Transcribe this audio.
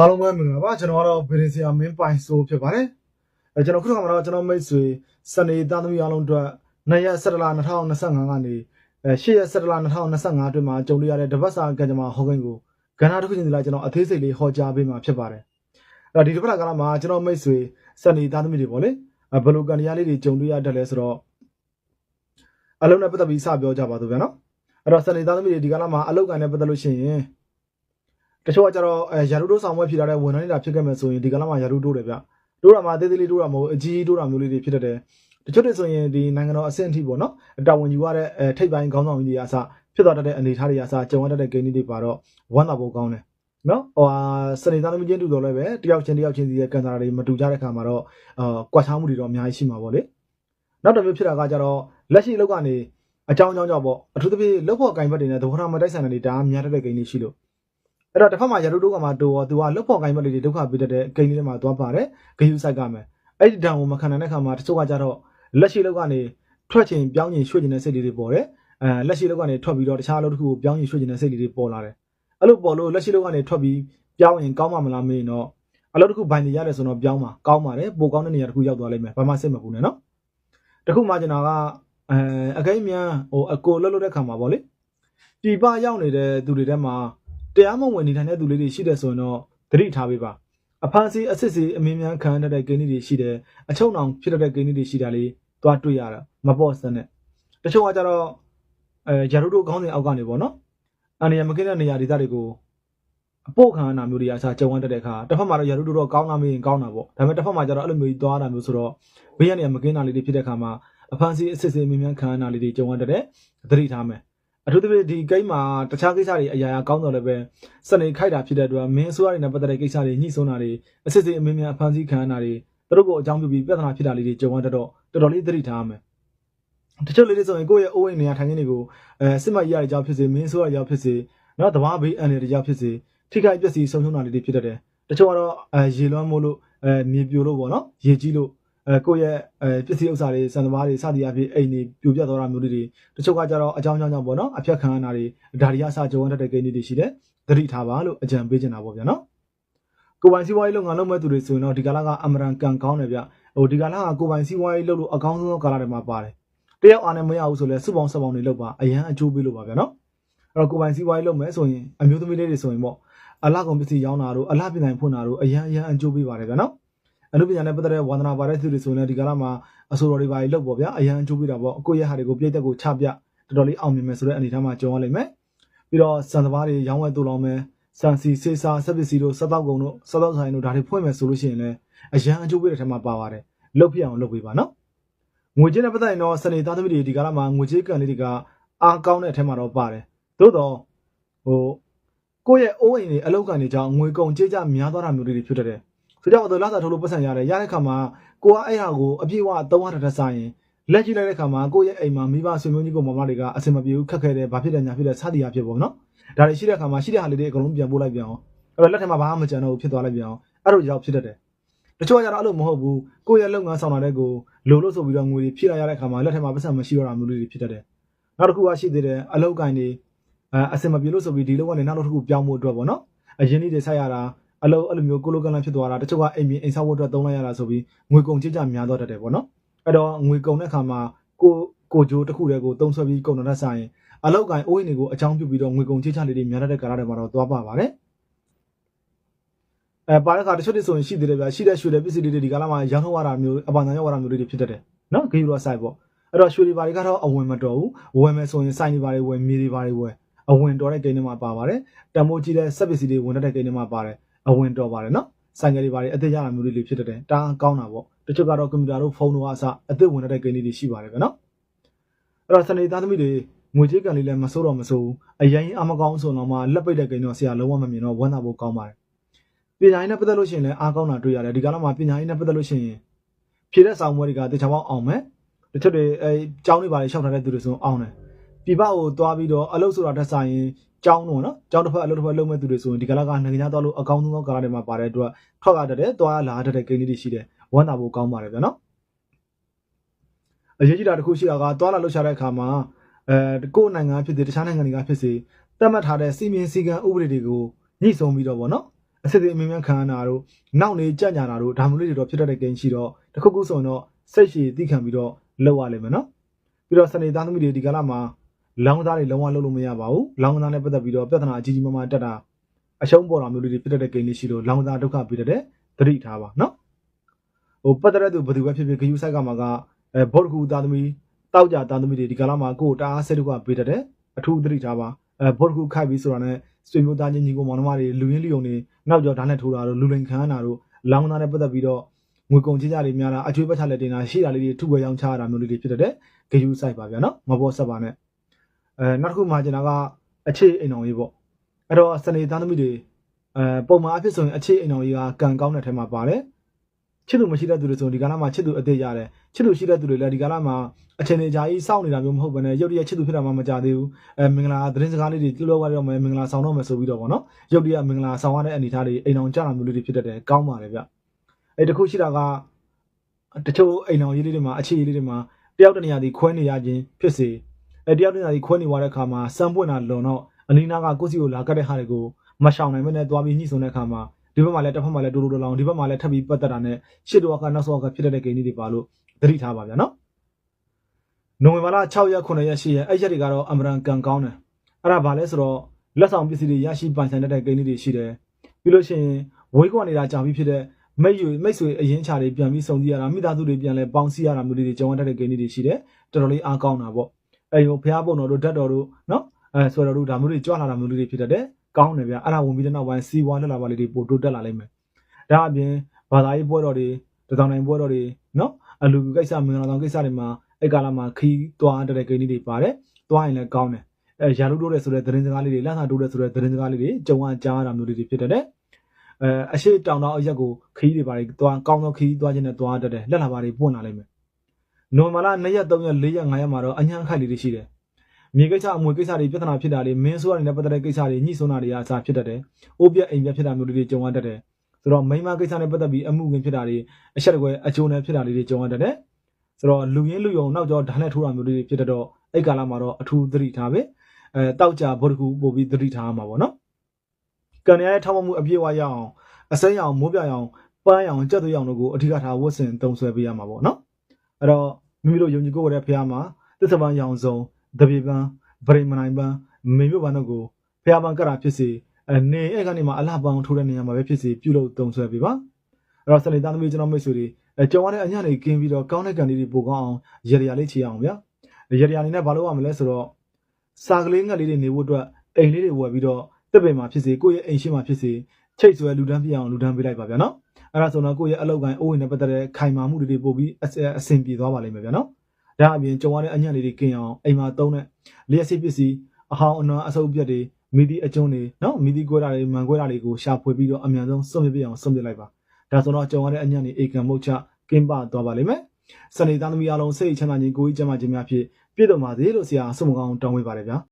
အားလုံးပဲမင်္ဂလာပါကျွန်တော်ကတော့ဗီဒီဆရာမင်းပိုင်ဆိုဖြစ်ပါတယ်အဲကျွန်တော်ခုခါမှာတော့ကျွန်တော်မိတ်ဆွေစနေသားသမီးအားလုံးအတွက်2ရက်17လ2025ကနေအဲ8ရက်17လ2025အတွင်းမှာကြုံရတဲ့တပတ်စာကံကြမ္မာဟောကိန်းကိုကဏ္ဍတစ်ခုချင်းစီလိုက်ကျွန်တော်အသေးစိတ်လေးဟောကြားပေးမှာဖြစ်ပါတယ်အဲ့တော့ဒီတစ်ပတ်ကလာမှာကျွန်တော်မိတ်ဆွေစနေသားသမီးတွေပေါ့လေအဲဘယ်လိုကံတရားလေးတွေကြုံတွေ့ရတတ်လဲဆိုတော့အလုံးနဲ့ပတ်သက်ပြီးစပြောကြပါတော့ဗျာနော်အဲ့တော့စနေသားသမီးတွေဒီကလာမှာအလောက်ကန်နဲ့ပတ်သက်လို့ရှိရင် တချို့ကကြတော့အဲယာရုတိုးဆောင်ပွဲဖြစ်လာတဲ့ဝန်ထမ်းနေတာဖြစ်ခဲ့မဲ့ဆိုရင်ဒီကလာမှာယာရုတိုးတယ်ဗျတိုးတာမှာသေးသေးလေးတိုးတာမဟုတ်အကြီးကြီးတိုးတာမျိုးလေးတွေဖြစ်တတ်တယ်တချို့တွေဆိုရင်ဒီနိုင်ငံတော်အဆင့်အထိပေါ့နော်တာဝန်ယူရတဲ့အဲထိပ်ပိုင်းခေါင်းဆောင်ကြီးတွေအစဖြစ်သွားတတ်တဲ့အနေအထားတွေအစကြုံရတတ်တဲ့ဂိမ်းတွေပါတော့ဝမ်းသာဖို့ကောင်းတယ်နော်ဟိုဟာစနေသားသမီးချင်းတူတော်လည်းပဲတယောက်ချင်းတယောက်ချင်းစီရဲ့ကန်တာတွေမတူကြတဲ့ခါမှာတော့အာကွာခြားမှုတွေတော့အများကြီးရှိမှာပေါ့လေနောက်တစ်မျိုးဖြစ်တာကကြတော့လက်ရှိအလုပ်ကနေအကြောင်းအကြောင်းကြောင့်ပေါ့အထူးသဖြင့်လုပ်ဖို့ကင်ဘတ်တွေနဲ့သဘောထားမတိုက်ဆိုင်တဲ့တွေဒါများတတ်တဲ့ဂိမ်းတွေရှိလို့ အဲ့တော့တစ်ဖက်မှာရတုတုကမှတိုးရောသူကလုတ်ဖို့ကိုင်းမလေးတွေဒုက္ခပေးတတ်တဲ့ဂိမ်းလေးတွေမှာသွားပါတယ်ဂယူဆိုင်ကမယ်အဲ့ဒီတံကိုမခံနိုင်တဲ့ခါမှာတချို့ကကြတော့လက်ရှိလောက်ကနေထွက်ချင်ပြောင်းချင်ရွှေ့ချင်တဲ့စိတ်လေးတွေပေါ်တယ်အဲလက်ရှိလောက်ကနေထွက်ပြီးတော့တခြားအလုပ်တစ်ခုကိုပြောင်းချင်ရွှေ့ချင်တဲ့စိတ်လေးတွေပေါ်လာတယ်အဲ့လိုပေါ်လို့လက်ရှိလောက်ကနေထွက်ပြီးပြောင်းရင်ကောင်းမှာမလားမေးရင်တော့အလုပ်တစ်ခုဘိုင်နေရတယ်ဆိုတော့ပြောင်းမှာကောင်းပါတယ်ပိုကောင်းတဲ့နေရာတစ်ခုရောက်သွားလိမ့်မယ်ဘာမှစိတ်မပူနဲ့နော်တခုမှကျွန်တော်ကအဲအကိန်းမြန်ဟိုအကိုလှုပ်လှုပ်တဲ့ခါမှာပေါ့လေပြပရောက်နေတဲ့သူတွေထဲမှာ တရားမဝင်နေထိုင်တဲ့သူလေးတွေရှိတယ်ဆိုရင်တော့သတိထားပေးပါအဖမ်းဆီးအစစ်စီအမင်းများခံရတဲ့ဂိမ်းတွေရှိတယ်အချုံအောင်ဖြစ်တဲ့ဂိမ်းတွေရှိတာလေးသွားတွေ့ရတာမပေါ့စနဲ့တချို့ကကြတော့အဲယာရုတို့ခေါင်းစဉ်အောက်ကနေပေါ့နော်အနေရမကင်းတဲ့နေရာဒေသတွေကိုအပို့ခံရတာမျိုးတွေအစားကြုံရတဲ့အခါတစ်ဖက်မှာတော့ယာရုတို့တော့ကောင်းလာမင်းကောင်းတာပေါ့ဒါပေမဲ့တစ်ဖက်မှာကျတော့အဲ့လိုမျိုးကြီးသွားတာမျိုးဆိုတော့ဘေးကနေမကင်းတာလေးတွေဖြစ်တဲ့အခါမှာအဖမ်းဆီးအစစ်စီအမင်းများခံရတာလေးတွေကြုံရတဲ့သတိထားမယ် အထူးသဖြင့်ဒီဂိမ်းမှာတခြားကိစ္စတွေအရာရာကောင်းတော့လည်းပဲစနေခိုက်တာဖြစ်တဲ့အတွက်မင်းအစိုးရတွေနဲ့ပတ်သက်တဲ့ကိစ္စတွေညှိဆုံးတာတွေအစစ်စစ်အမင်းများအဖမ်းဆီးခံရတာတွေသူတို့ကိုအကြောင်းပြုပြီးပြဿနာဖြစ်တာလေးတွေကြုံရတတ်တော့တော်တော်လေးသတိထားရမယ်တချို့လေးတွေဆိုရင်ကိုယ့်ရဲ့အိုးအိမ်နေရာထိုင်ခင်းတွေကိုအဲစစ်မှတ်ရရကြောင်းဖြစ်စေမင်းအစိုးရကြောင်းဖြစ်စေနော်တဘာဘေးအန်ရကြောင်းဖြစ်စေထိခိုက်ပျက်စီးဆုံးရှုံးတာလေးတွေဖြစ်တတ်တယ်တချို့ကတော့အဲရေလွှမ်းမိုးလို့အဲမြေပြိုလို့ပေါ့နော်ရေကြီးလို့ အဲကိုယ့်ရဲ့အဲပစ္စည်းဥစ္စာတွေစံသမားတွေစသည်အဖြစ်အိမ်တွေပြိုပြတ်သွားတာမျိုးတွေတချို့ကကြတော့အကြောင်းကြောင့်ကြောင့်ပေါ့နော်အဖြတ်ခံရတာတွေဒါတွေအစကြုံရတဲ့ကိန်းတွေရှိတယ်သတိထားပါလို့အကြံပေးချင်တာပေါ့ဗျာနော်ကိုပိုင်စီးပွားရေးလုပ်ငန်းလုပ်မဲ့သူတွေဆိုရင်တော့ဒီကာလကအမရန်ကန်ကောင်းတယ်ဗျဟိုဒီကာလကကိုပိုင်စီးပွားရေးလုပ်လို့အကောင်းဆုံးကာလတွေမှာပါတယ်တယောက်အားနဲ့မရဘူးဆိုလဲစုပေါင်းဆက်ပေါင်းတွေလုပ်ပါအရန်အကျိုးပေးလို့ပါဗျာနော်အဲ့တော့ကိုပိုင်စီးပွားရေးလုပ်မဲ့ဆိုရင်အမျိုးသမီးလေးတွေဆိုရင်ပေါ့အလားကုန်ပစ္စည်းရောင်းတာတို့အလားပြင်နိုင်ဖွင့်တာတို့အရန်အရန်အကျိုးပေးပါတယ်ဗျာနော် အနုပညာနဲ့ပတ်သက်တဲ့ဝါသနာပါတဲ့သူတွေဆိုရင်လည်းဒီကာလမှာအဆိုတော်တွေပါလုပ်ပေါ့ဗျာအရန်အကျိုးပေးတာပေါ့အကိုရဲ့ဟာတွေကိုပြည့်တက်ကိုချပြတော်တော်လေးအောင်မြင်မယ်ဆိုတဲ့အနေအထားမှာကြုံရလိမ့်မယ်ပြီးတော့စံစဘာတွေရောင်းဝယ်တူလောင်းမယ်စံစီစေးစားဆက်ပစ္စည်းတို့စက်တော့ကုံတို့စက်တော့ဆိုင်တို့ဒါတွေဖွင့်မယ်ဆိုလို့ရှိရင်လည်းအရန်အကျိုးပေးတဲ့ထက်မှာပါပါတယ်လုတ်ပြအောင်လုပ်ပေးပါနော်ငွေကြေးနဲ့ပတ်သက်ရင်တော့စနေသားသမီးတွေဒီကာလမှာငွေကြေးကန်လေးတွေကအားကောင်းတဲ့အထက်မှာတော့ပါတယ်သို့တော့ဟိုကိုယ့်ရဲ့အိုးအိမ်တွေအလောက်ကန်တွေကြောင့်ငွေကုန်ကြေးကြများသွားတာမျိုးတွေဖြစ်တတ်တယ် ဆိုတော့တော့လာစာထိုးလို့ပတ်စံရတယ်ရတဲ့ခါမှာကိုကအဲ့ဟာကိုအပြည့်အဝသုံးရတဲ့ဆိုင်ရင်လက်ကြည့်လိုက်တဲ့ခါမှာကိုယ့်ရဲ့အိမ်မှာမိဘဆွေမျိုးကြီးကိုမမတွေကအဆင်မပြေဘူးခက်ခဲတယ်ဘာဖြစ်တယ်ညာဖြစ်တယ်စသည်အဖြစ်ပေါ့နော်ဒါတွေရှိတဲ့ခါမှာရှိတဲ့ဟာလေးတွေအကုန်လုံးပြန်ပို့လိုက်ပြန်အောင်အဲ့တော့လက်ထက်မှာဘာမှမကြံတော့ဘူးဖြစ်သွားလိုက်ပြန်အောင်အဲ့လိုကြောင့်ဖြစ်တတ်တယ်တချို့ကကြတော့အဲ့လိုမဟုတ်ဘူးကိုယ့်ရဲ့လုပ်ငန်းဆောင်တာတဲ့ကိုလိုလို့ဆိုပြီးတော့ငွေတွေဖြည့်လိုက်ရတဲ့ခါမှာလက်ထက်မှာပတ်စံမရှိတော့တာမျိုးလေးတွေဖြစ်တတ်တယ်နောက်တစ်ခုကရှိသေးတယ်အလုပ်ကိုင်းတွေအဲအဆင်မပြေလို့ဆိုပြီးဒီလောက်ကနေနောက်တစ်ခုပြောင်းဖို့အတွက်ပေါ့နော်အရင်နေ့တွေဆက်ရတာ အလုပ်အဲ့လိုမျိုးကိုလိုကန်လန်ဖြစ်သွားတာတချို့ကအိမ်ပြင်အိမ်ဆောက်ဖို့အတွက်သုံးလိုက်ရတာဆိုပြီးငွေကုန်ကြေးကြများတော့တတ်တယ်ပေါ့နော်အဲ့တော့ငွေကုန်တဲ့ခါမှာကိုကိုဂျိုးတစ်ခုတည်းကိုတုံးဆွဲပြီးကုန်တော့ဆိုင်အလောက်ကန်အိုးအိမ်တွေကိုအချောင်းပြုတ်ပြီးတော့ငွေကုန်ချေချလေးတွေများတဲ့ကာလတွေမှာတော့သွားပါပါတယ်အဲပါတဲ့ခါတချို့တွေဆိုရင်ရှိသေးတယ်ဗျာရှိတဲ့ရွှေတဲ့ပစ္စည်းတွေဒီကာလမှာရောင်းထုတ်ရတာမျိုးအပန်တန်ရောက်ရတာမျိုးတွေဖြစ်တတ်တယ်နော်ဂေယူရဆိုင်ပေါ့အဲ့တော့ရွှေတွေဘာတွေကတော့အဝင်မတော်ဘူးဝယ်မယ်ဆိုရင်ဆိုင်တွေဘာတွေဝယ်မြေတွေဘာတွေဝယ်အဝင်တော်တဲ့ကိန်းတွေမှာပါပါတယ်တံမိုးကြီးတဲ့စက်ပစ္စည်းတွေဝင်တဲ့ကိန်းတွေမှာပါတယ် အဝင်တော်ပါတယ်နော်ဆိုင်ကလေးဘာတွေအသက်ရတာမျိုးတွေဖြစ်တတ်တယ်တာကောင်းတာပေါ့တချို့ကတော့ကွန်ပျူတာတို့ဖုန်းတို့အစအသက်ဝင်တဲ့ကိန်းတွေရှိပါတယ်ဗျာနော်အဲ့တော့စနေသားသမီးတွေငွေကြေးကန်လေးလည်းမစိုးတော့မစိုးဘူးအရင်အမကောင်းဆိုတော့မှလက်ပိတ်တဲ့ကိန်းတော့ဆရာလုံးဝမမြင်တော့ဝမ်းသာဖို့ကောင်းပါတယ်ပညာရေးနဲ့ပတ်သက်လို့ရှိရင်လည်းအားကောင်းတာတွေ့ရတယ်ဒီကနေ့မှာပညာရေးနဲ့ပတ်သက်လို့ရှိရင်ဖြည့်တဲ့ဆောင်ပွဲတွေကတခြားပေါင်းအောင်မယ်တချို့တွေအဲကျောင်းတွေပါလေရှောက်ထားတဲ့သူတွေဆိုအောင်တယ်ပြပကိုသွားပြီးတော့အလုပ်ဆိုတာတက်ဆိုင်ရင် ကျောင်းတော့နော်ကျောင်းတစ်ဖက်အလုပ်တစ်ဖက်လုပ်မဲ့သူတွေဆိုရင်ဒီကနေ့ကနိုင်ငံခြားသွားလို့အကောင်းဆုံးသောကာလတွေမှာပါတဲ့အတွက်ထွက်ရတတ်တယ်သွားရလာတတ်တဲ့ကိန်းလေးတွေရှိတယ်ဝမ်းသာဖို့ကောင်းပါတယ်ဗျာနော်အရေးကြီးတာတစ်ခုရှိတာကသွားလာလှုပ်ရှားတဲ့အခါမှာအဲကိုယ့်နိုင်ငံဖြစ်စေတခြားနိုင်ငံတွေကဖြစ်စေသတ်မှတ်ထားတဲ့စီမင်းစည်းကမ်းဥပဒေတွေကိုညှိဆုံးပြီးတော့ဗောနော်အစစ်အသေးအမြင်မြန်ခံရတာတို့နောက်နေကြညာတာတို့ဒါမျိုးလေးတွေတော့ဖြစ်တတ်တဲ့ကိန်းရှိတော့တစ်ခုခုဆိုရင်တော့စိတ်ရှည်သိခံပြီးတော့လောက်ရလိမ့်မယ်နော်ပြီးတော့စနေသားသမီးတွေဒီကာလမှာ လောင်းသားတွေလုံးဝလုပ်လို့မရပါဘူးလောင်းသားနဲ့ပတ်သက်ပြီးတော့ပြဿနာအကြီးကြီးမားမားတက်တာအရှုံးပေါ်တာမျိုးလေးတွေဖြစ်တတ်တဲ့ကိန်းလေးရှိလို့လောင်းသားဒုက္ခပြီးတတ်တဲ့သတိထားပါနော်ဟိုပတ်သက်တဲ့သူဘယ်သူပဲဖြစ်ဖြစ်ဂယူဆိုင်ကမှာကအဲဘော့ကူသားသမီးတောက်ကြသားသမီးတွေဒီကာလမှာကိုယ်တအားစိတ်ဒုက္ခပေးတတ်တဲ့အထူးသတိထားပါအဲဘော့ကူခိုက်ပြီးဆိုတာနဲ့ဆွေမျိုးသားချင်းညီကိုမောင်နှမတွေလူရင်းလူယုံတွေနောက်ကျော်ဓာတ်နဲ့ထိုးတာတို့လူလိန်ခံရတာတို့လောင်းသားနဲ့ပတ်သက်ပြီးတော့ငွေကုန်ချင်းကြတွေများတာအကျွေးပတ်ချလက်တင်တာရှိတာလေးတွေထုခွဲရောင်းချရတာမျိုးလေးတွေဖြစ်တတ်တဲ့ဂယူဆိုင်ပါဗျာနော်မဘောဆက်ပါနဲ့ အဲနောက်တစ်ခုမှကျွန်တော်ကအခြေအိမ်အောင်ကြီးပေါ့အဲ့တော့စနေသားသမီးတွေအဲပုံမှန်အဖြစ်ဆိုရင်အခြေအိမ်အောင်ကြီးကကံကောင်းတဲ့ထဲမှာပါတယ်ချစ်သူမရှိတဲ့သူတွေဆိုရင်ဒီကာလမှာချစ်သူအသေးရတယ်ချစ်သူရှိတဲ့သူတွေလည်းဒီကာလမှာအချိန်ကြီးကြာကြီးစောင့်နေတာမျိုးမဟုတ်ဘဲနဲ့ရုတ်တရက်ချစ်သူဖြစ်တာမှမကြသေးဘူးအဲမင်္ဂလာသတင်းစကားလေးတွေကြည့်လို့ရတော့မယ်မင်္ဂလာဆောင်တော့မယ်ဆိုပြီးတော့ဗောနော်ရုတ်တရက်မင်္ဂလာဆောင်ရတဲ့အနေအထားတွေအိမ်အောင်ကြတာမျိုးလေးတွေဖြစ်တတ်တယ်ကောင်းပါလေဗျအဲတခုရှိတာကတချို့အိမ်အောင်ရေးလေးတွေမှာအခြေရေးလေးတွေမှာတယောက်တနေရာဒီခွဲနေရခြင်းဖြစ်စေ အဲတယောက်တနေရာဒီခွဲနေသွားတဲ့အခါမှာစမ်းပွင့်တာလွန်တော့အနီးနားကကိုယ့်စီကိုလာကတ်တဲ့ဟာတွေကိုမရှောင်နိုင်မနဲ့သွားပြီးညှိဆုံတဲ့အခါမှာဒီဘက်မှာလည်းတစ်ဖက်မှာလည်းတူတူတလောင်ဒီဘက်မှာလည်းထပ်ပြီးပတ်သက်တာနဲ့ရှစ်တော့ကနောက်ဆုံးကဖြစ်တဲ့ကိန်းလေးတွေပါလို့သတိထားပါဗျာနော်နိုဝင်ဘာလ6ရက်9ရက်10ရက်အဲ့ရက်တွေကတော့အမရန်ကန်ကောင်းတယ်အဲ့ဒါဘာလဲဆိုတော့လက်ဆောင်ပစ္စည်းတွေရရှိပိုင်ဆိုင်တတ်တဲ့ကိန်းလေးတွေရှိတယ်ပြီးလို့ရှိရင်ဝေးကွာနေတာကြာပြီးဖြစ်တဲ့မိတ်ယူမိတ်ဆွေအရင်ချာတွေပြန်ပြီးစုံစည်းရတာမိသားစုတွေပြန်လဲပေါင်းစည်းရတာမျိုးလေးတွေကြုံရတတ်တဲ့ကိန်းလေးတွေရှိတယ်တော်တော်လေးအားကောင်းတာပေါ့ အဲ့ဟိုဖះပုံတော်တို့ဓာတ်တော်တို့နော်အဲဆိုတော့တို့ဒါမျိုးတွေကြွလာတာမျိုးလေးတွေဖြစ်တတ်တယ်ကောင်းတယ်ဗျအဲ့ဒါဝင်ပြီးတဲ့နောက်ပိုင်းစီဝါလက်လာပါလေးတွေပို့တိုးတက်လာလိမ့်မယ်ဒါအပြင်ဘာသာရေးပွဲတော်တွေတထောင်နိုင်ပွဲတော်တွေနော်အလူကိစ္စမင်္ဂလာဆောင်ကိစ္စတွေမှာအဲ့ကာလမှာခီးသွားတဲ့ကိန်းလေးတွေပါတယ်သွားရင်လည်းကောင်းတယ်အဲရာလူတိုးတဲ့ဆိုတဲ့သတင်းစကားလေးတွေလန့်စာတိုးတဲ့ဆိုတဲ့သတင်းစကားလေးတွေကြုံရကြားရတာမျိုးလေးတွေဖြစ်တတ်တယ်အဲအရှိတောင်တောင်အရက်ကိုခီးတွေပါတွေသွားကောင်းသောခီးသွားခြင်းနဲ့သွားတတ်တယ်လက်လာပါတွေပွင့်လာလိမ့်မယ် နိုဝင်ဘာလ2ရက်3ရက်4ရက်5ရက်မှာတော့အញ្ញမ်းခိုက်လေးတွေရှိတယ်မြေကိစ္စအမွေကိစ္စတွေပြဿနာဖြစ်တာတွေမင်းဆိုးရနေတဲ့ပတ်သက်တဲ့ကိစ္စတွေညှိဆုံးတာတွေအစားဖြစ်တတ်တယ်။အိုးပြက်အိမ်ပြက်ဖြစ်တာမျိုးတွေကြုံရတတ်တယ်။ဆိုတော့မိန်းမကိစ္စနဲ့ပတ်သက်ပြီးအမှုဝင်ဖြစ်တာတွေအချက်တကွဲအကျိုးနဲ့ဖြစ်တာတွေကြုံရတတ်တယ်။ဆိုတော့လူရင်းလူယုံနောက်ကျော်ဓာတ်နဲ့ထိုးတာမျိုးတွေဖြစ်တတ်တော့အဲ့ကာလမှာတော့အထူးသတိထားပဲ။အဲတောက်ကြဘုဒ္ဓကူပို့ပြီးသတိထားမှာပေါ့နော်။ကံရရဲ့ထောက်မမှုအပြည့်အဝရအောင်အစိမ်းအောင်မိုးပြအောင်ပန်းအောင်ကြက်သွေးအောင်တို့ကိုအထူးထားဝတ်ဆင်တုံဆွဲပေးရမှာပေါ့နော်။ အဲ့တော့မိမိတို့ယုံကြည်ကိုယ်ရဲ့ဖះမှာသစ္စာပန်းရောင်စုံတပြေပန်းဗရိမနိုင်ပန်းမေမြို့ပန်းတို့ကိုဖះပန်းကတာဖြစ်စီအနေအဲ့ကနေမှအလှပန်းထိုးတဲ့နေရာမှာပဲဖြစ်စီပြုလုပ်တုံဆွဲပေးပါအဲ့တော့စနေသားသမီးကျွန်တော်မိတ်ဆွေတွေအကြောင်းရတဲ့အညနေကင်းပြီးတော့ကောင်းတဲ့ကန်လေးတွေပို့ကောင်းအောင်ရရလေးချေအောင်ဗျာရရအနေနဲ့ဘာလုပ်ရမလဲဆိုတော့စာကလေးငှက်လေးတွေနေဖို့အတွက်အိမ်လေးတွေဝယ်ပြီးတော့တစ်ပင်မှာဖြစ်စီကိုယ့်ရဲ့အိမ်ရှိမှာဖြစ်စီချိတ်ဆွဲလူတန်းပြအောင်လူတန်းပေးလိုက်ပါဗျာနော် အဲ့ဒါဆိုတော့ကိုယ့်ရဲ့အလုပ်ကိုင်းအိုးဝင်နဲ့ပတ်သက်တဲ့ခိုင်မာမှုတွေပို့ပြီးအဆင်ပြေသွားပါလိမ့်မယ်ဗျာနော်ဒါအပြင်ကြုံရတဲ့အညံ့လေးတွေကင်းအောင်အိမ်မှာသုံးတဲ့လျှက်စစ်ပစ္စည်းအဟောင်းအနွမ်းအဆုပ်ပြက်တွေမိသီးအကျုံးတွေနော်မိသီးကွဲတာတွေမန်ကွဲတာတွေကိုရှာဖွေပြီးတော့အမြန်ဆုံးစွန့်ပစ်ပြအောင်စွန့်ပစ်လိုက်ပါဒါဆိုတော့ကြုံရတဲ့အညံ့လေးအေကံမုတ်ချကင်းပသွားပါလိမ့်မယ်စနေသားသမီးအားလုံးစိတ်ချမ်းသာခြင်းကိုယ်ကြီးကျန်းမာခြင်းများဖြင့်ပြည့်စုံပါစေလို့ဆရာဆုမကောင်းတောင်းပေးပါတယ်ဗျာ